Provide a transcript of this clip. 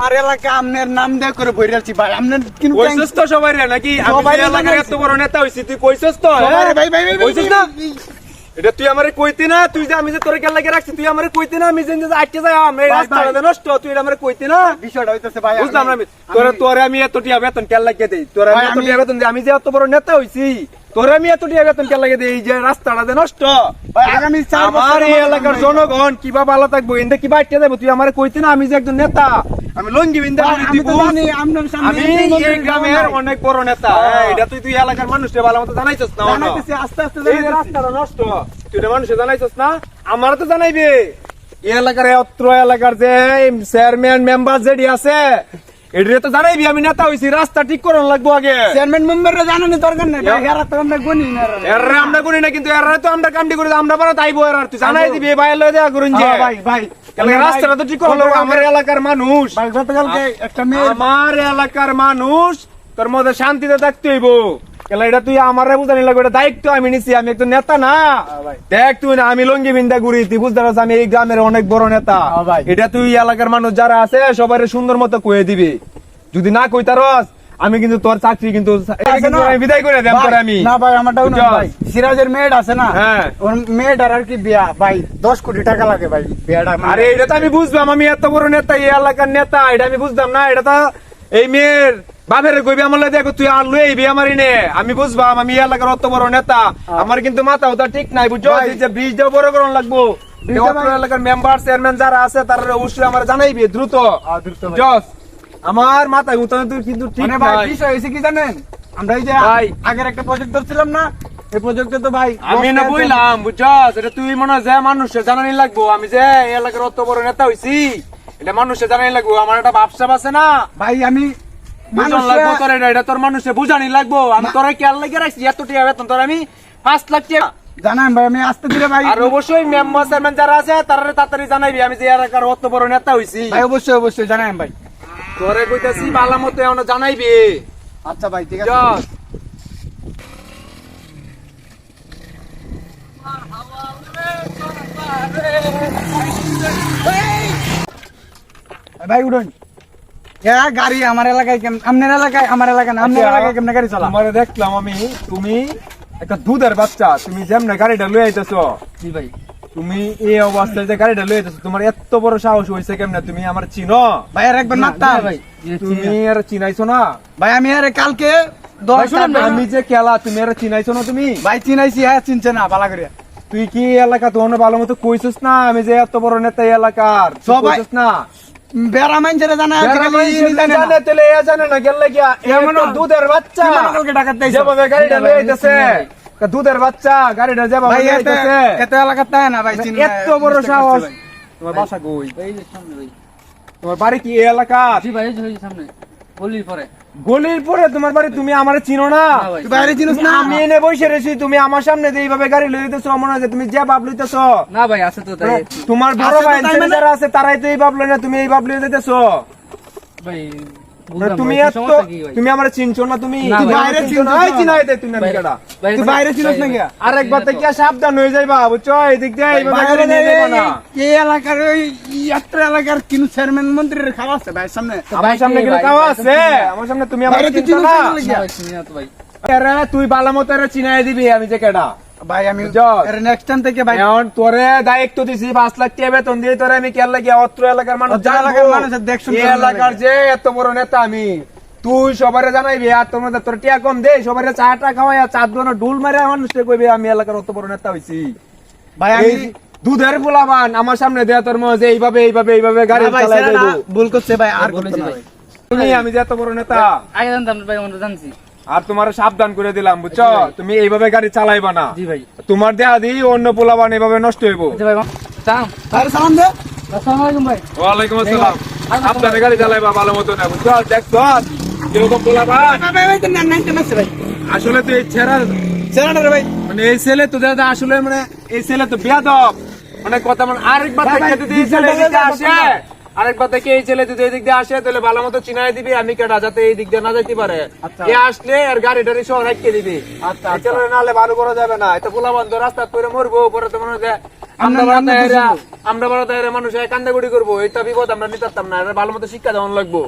আমার এলাকা আপনার নাম দিয়ে করে বই ভাই। আপনার কিন্তু কইছস তো সবাই রে নাকি? আমি সবাই যে এলাকার এত বড় নেতা হইছি তুই কইছস তো? ভাই ভাই ভাই ভাই, কইছস না? এটা তুই আমারে কইতি না তুই যে আমি যে তোরে কেন লাগে রাখছি তুই আমারে কইতি না আমি যে আটকে যাই। নষ্ট তুই এটা আমারে কইতি না? বিষয়টা হইতেছে ভাই বুঝলাম না আমি। আমি- তোরে তোরে আমি এত টিয়া বেতন কেন লাগিয়ে দেই? তোরে আমি এত বেতন আমি যে এত বড় নেতা হইছি তোরে আমি এত টিয়া বেতন কেন দেই যে রাস্তাটা যে নষ্ট। আগামী চার আমার এই এলাকার জনগণ কিবা ভালো থাকব? ইন্দে কিবা আটকে যাব তুই আমারে কইতি না আমি যে একজন নেতা আমি লঙ্গি বিন্দা ভাই, আমি তো জানি আমি এই এই গ্রামের অনেক বড় নেতা। হ্যাঁ। এটা তুই তুই এলাকার মানুষকে ভালো মতো জানাইছস না। জানাইতেছি, আস্তে আস্তে এই রাস্তাটা নষ্ট তুই এটা মানুষে জানাইছস না আমার তো জানাইবে। এই এলাকার অত্র এলাকার যে চেয়ারম্যান মেম্বার যেডি আছে এটা তো জানাইবি আমি নেতা হইছি রাস্তা ঠিক করন লাগবো আগে। চেয়ারম্যান মেম্বাররা জানানি দরকার নাই ভাই এরা তো আমরা গুনি না এরা। আমরা গুনি না কিন্তু এরা তো আমরা কামটি করে আমরা পারা তাইবো এরা তুই জানাই দিবি ভাই লয়ে দেয়া করুন যে। হ্যাঁ, ভাই ভাই। রাস্তাটা তো ঠিক হলো আমার এলাকার মানুষ। ভাই গতকালকে একটা মেয়ে আমার এলাকার মানুষ তোর মধ্যে শান্তিতে থাকতে হইব কেলা এটা তুই আমার বুঝানি লাগবে এটা দায়িত্ব আমি নিছি আমি একটু নেতা না। দেখ তুই না আমি লঙ্গি বিন্দা ঘুরি তুই বুঝতে পারছিস আমি এই গ্রামের অনেক বড় নেতা। এটা তুই এলাকার মানুষ যারা আছে সবাই সুন্দর মতো কয়ে দিবি। যদি না কই তারস আমি কিন্তু তোর চাকরি কিন্তু বিদায় করে দেব তোর আমি। না ভাই। সিরাজের মেয়েটা আছে না? হ্যাঁ। ওর মেয়েটার আর কি বিয়া? ভাই দশ কোটি টাকা লাগে ভাই বিয়াটা। আরে এটা তো আমি বুঝলাম আমি এত বড় নেতা এই এলাকার নেতা এটা আমি বুঝলাম না এটা তো এই মেয়ের বাপের কইবি আমার লাগে দেখো তুই আর লই আইবি আমার ইনে আমি বুঝবাম আমি এলাকার অত বড় নেতা। আমার কিন্তু মাথা ওটা ঠিক নাই বুঝছ? এই যে ব্রিজ দেওয়া বড় করন লাগবো। এলাকার মেম্বার চেয়ারম্যান যারা আছে তারা অবশ্যই আমার জানাইবি দ্রুত। জস আমার মাথা উঠানো তো কিন্তু ঠিক ভাই নাই। বিষয় হয়েছে কি জানেন? আমরা এই যে। আগের একটা প্রজেক্ট ধরছিলাম না এই প্রজেক্টে তো ভাই আমি না বুঝলাম বুঝছস? এটা তুই মনে হয় যে মানুষের জানানি লাগবো। আমি যে এলাকার অত বড় নেতা হইছি। এটা মানুষের জানানি লাগবো আমার একটা ব্যবসা আছে না। ভাই আমি বুঝন লাগবো তোর এটা তোর মানুষে বুঝানি লাগবো। আমি তোরা কেয়ার লাগে রাখছি এত টাকা বেতন তোর আমি পাঁচ লাখ টাকা। জানান ভাই আমি আসতে দিলে ভাই আর অবশ্যই মেম্বার চেয়ারম্যান যারা আছে তারা তাড়াতাড়ি জানাইবি আমি যে এলাকার অত বড় নেতা হইছি। ভাই অবশ্যই অবশ্যই জানান ভাই। তোরে কইতাছি বালা মতো এখন জানাইবি। আচ্ছা ভাই ঠিক আছে। ভাই উঠুন এ গাড়ি আমার এলাকায় আপনার এলাকায়? আমার এলাকায় না আপনার এলাকায় কেমন গাড়ি চালা তোমারে দেখলাম আমি তুমি একটা দুধের বাচ্চা তুমি যেমনে গাড়িটা লয়ে আইতেছো জি ভাই। তুমি এই অবস্থায় যে গাড়িটা লয়ে আইতেছো তোমার এত বড় সাহস হইছে কেমনে? তুমি আমার চিনো? ভাই আর একবার মারতা ভাই তুমি আর চিনাইছো না? ভাই আমি আরে কালকে আমি যে খেলা তুমি আর চিনাইছো না তুমি? ভাই চিনাইছি হ্যাঁ চিনছে না বালা করে। তুই কি এলাকা তোমার ভালো মতো কইছিস না? আমি যে এত বড় নেতা এই এলাকার সবাই- না? বেড়া মাইনছে জানা জানে তেলে এ জানে না গেলে গিয়া এমন দুধের বাচ্চা। কালকে ডাকাত দিয়েছ। যেভাবে গাড়িটা লয়ে আইতেছে দুধের বাচ্চা গাড়িটা যেভাবে ভাই লয়ে এতে আইতেছে। এত এলাকা তাই না ভাই চিনি এত বড় সাহস। তোমার বাসা কই? তোমার বাড়ি কি এলাকা জি ভাই সামনে। গলির পরে। গলির পরে তোমার বাড়ি তুমি আমার চিনো না? না ভাই। তুই বাইরে চিনিস না? আমি এনে বসে তুমি আমার সামনে যে এইভাবে গাড়ি মনে হয় তুমি যে ভাব লইতেছো। না ভাই আছে তো তাই। তোমার বড় ভাই মানে? যারা আছে তারাই তো এই ভাবলো না তুমি এই ভাব দিতেছো ভাই তুমি কি কি তুমি আমার চিনছো না তুমি বাইরে চিনছো না। চিনছো। চিনাই দে তুমি তুই বাইরে ভাই, না গিয়া? আরেকবার থেকে সাবধান হয়ে যাইবা বুঝছ? এদিক দিয়ে বাইরে নিয়ে যাইবা না। এই- এই এলাকার ওই এলাকার কিনু চেয়ারম্যান মন্ত্রীর খাওয়া আছে ভাই সামনে। আমার সামনে খাওয়া আছে। আমার সামনে তুমি আমার চিনছো না। তো আরে তুই বালা মতো চিনাই দিবি আমি যে কেডা। ভাই আমি জজ। নেক্সট টাইম থেকে ভাই এখন তোরে দায়িত্ব দিছি পাঁচ লাখ টাকা বেতন দিয়ে তোরে আমি কেন লাগে অত্র এলাকার মানুষ এলাকার মানুষের দেখশুন এই এলাকার যে এত বড় নেতা আমি তুই সবারে জানাইবি আর তোর মধ্যে তোর টিয়া কম দে সবারে চা খাওয়াই আর চার দোনো ডুল মারে মানুষকে কইবি আমি এলাকার অত বড় নেতা হইছি। ভাই আমি দুধের পোলাবান আমার সামনে দেয়া তোর মধ্যে এইভাবে এইভাবে এইভাবে গাড়ি চালাই ভুল করছে ভাই আর ভাই। তুমি আমি যে এত বড় নেতা। আগে জানতাম ভাই আমরা জানছি। আর তোমার সাবধান করে দিলাম বুঝছ? তুমি এইভাবে গাড়ি চালাইবা না। জি ভাই। তোমার দেহা দি অন্য পোলাবান এইভাবে নষ্ট হইব। ভাই সালাম। আরে সালাম দে। আসসালামু আলাইকুম ভাই। ওয়ালাইকুম আসসালাম। সাবধানে গাড়ি চালাইবা ভালো মতো না বুঝছ? দেখছ কীরকম পোলাবান ভাই ভাই ভাই তো না নাইতে মাসে ভাই? আসলে তো এই ছেড়া ছেলেটা ভাই। মানে এই ছেলে তো দাদা আসলে মানে এই ছেলে তো বেয়াদব। মানে কথা মানে আরেকবার আসে। আরেকবার দেখে এই ছেলে যদি এদিক দিয়ে আসে তাহলে ভালো মতো চিনাই দিবি আমি কেটা যাতে এই দিক দিয়ে না যাইতে পারে। আচ্ছা। এ আসলে আর গাড়ি টাড়ি সহ রাখিয়ে দিবি। আচ্ছা, এই ছেলে নাহলে ভালো করা যাবে না। এটা পোলা বন্ধ রাস্তা করে মরবো পরে তো মনে হয় আমরা আমরা- বাড়াতে আমরা এরা মানুষ কান্দাগুড়ি করব। এটা বিপদ আমরা নিতে পারতাম না ভালো মতো শিক্ষা দেওয়ান লাগবো।